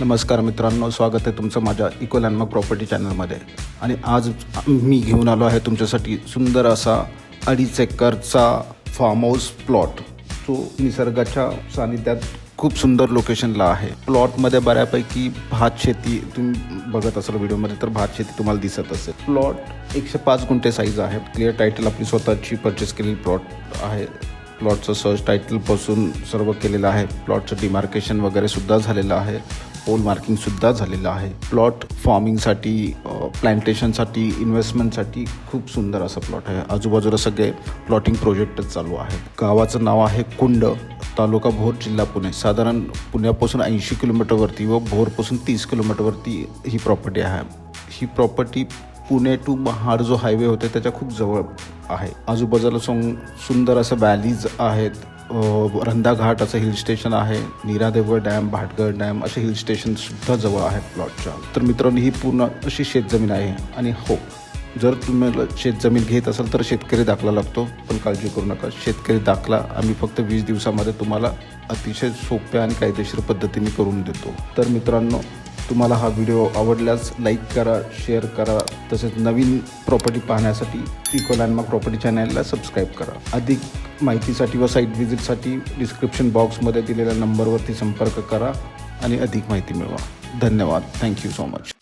नमस्कार मित्रांनो स्वागत आहे तुमचं माझ्या इको लँडमार्क प्रॉपर्टी चॅनलमध्ये आणि आज मी घेऊन आलो आहे तुमच्यासाठी सुंदर असा अडीच एकरचा फार्म हाऊस प्लॉट जो निसर्गाच्या सानिध्यात खूप सुंदर लोकेशनला आहे. प्लॉटमध्ये बऱ्यापैकी भात शेती तुम्ही बघत असाल व्हिडिओमध्ये तर भात शेती तुम्हाला दिसत असेल. प्लॉट एकशे पाच गुंठे साईज आहे. क्लिअर टायटल आपली स्वतःची परचेस केलेली प्लॉट आहे. प्लॉटचं सर्च टायटलपासून सर्व केलेलं आहे. प्लॉटचं डिमार्केशन वगैरे सुद्धा झालेलं आहे. पोल मार्किंगसुद्धा झालेलं आहे. प्लॉट फार्मिंगसाठी प्लांटेशनसाठी इन्व्हेस्टमेंटसाठी खूप सुंदर असं प्लॉट आहे. आजूबाजूला सगळे प्लॉटिंग प्रोजेक्टच चालू आहे गावाचं नाव आहे कुंड तालुका भोर जिल्हा पुणे. साधारण पुण्यापासून ऐंशी किलोमीटरवरती व भोरपासून तीस किलोमीटरवरती ही प्रॉपर्टी आहे. ही प्रॉपर्टी पुणे टू महाड जो हायवे होते त्याच्या खूप जवळ आहे. आजूबाजूला सं सुंदर असं व्हॅलीज आहेत. रंधाघाट घाट असं हिल स्टेशन आहे. नीरादेवगड डॅम भाटगड डॅम असे हिल स्टेशनसुद्धा जवळ आहेत प्लॉटच्या. तर मित्रांनो ही पूर्ण अशी शेतजमीन आहे. आणि हो जर तुम्ही शेतजमीन घेत असाल तर शेतकरी दाखला लागतो. पण काळजी करू नका. शेतकरी दाखला आम्ही फक्त वीस दिवसामध्ये तुम्हाला अतिशय सोप्या आणि कायदेशीर पद्धतीने करून देतो. तर मित्रांनो तुम्हाला हा व्हिडिओ आवडल्यास लाईक करा शेअर करा. तसेच नवीन प्रॉपर्टी पाहण्यासाठी इको लँडमार्क प्रॉपर्टी चॅनलला सबस्क्राईब करा. अधिक माहितीसाठी व साईट व्हिजिटसाठी डिस्क्रिप्शन बॉक्समध्ये दिलेल्या नंबरवरती संपर्क करा आणि अधिक माहिती मिळवा. धन्यवाद. Thank you so much